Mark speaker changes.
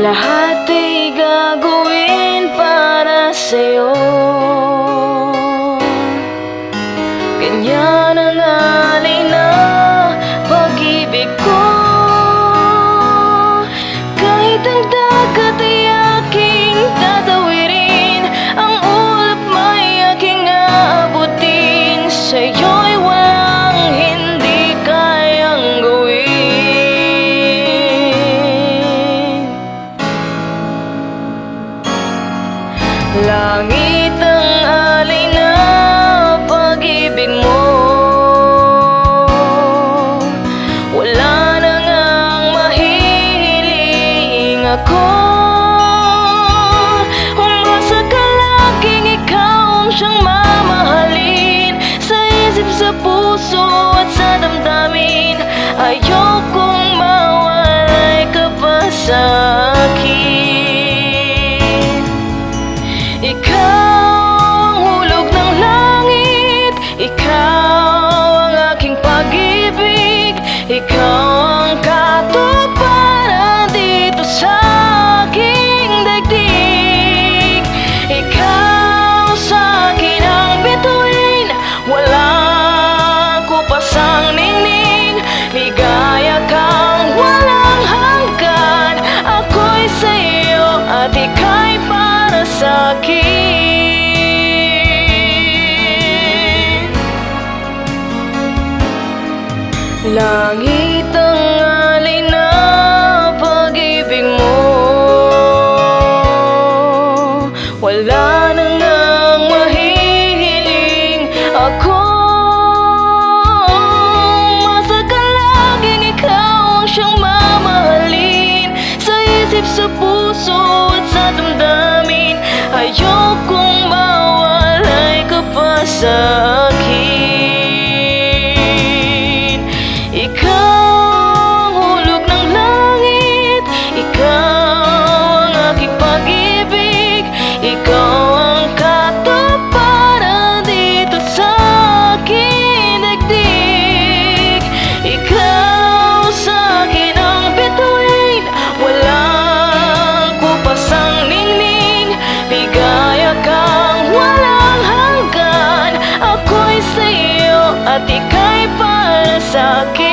Speaker 1: Lahat ay gagawin para sa'yo. Ganyan ang alay na pag-ibig ko. Kahit ang dahil Langit ang alay na mo. Wala na ngang mahihiling ako. Langit ang na pag-ibig mo. Wala na ngang mahihiling ako. Masaka laging ikaw ang siyang mamahalin Sa isip, sa puso at sa damdamin. at ika'y para sa'kin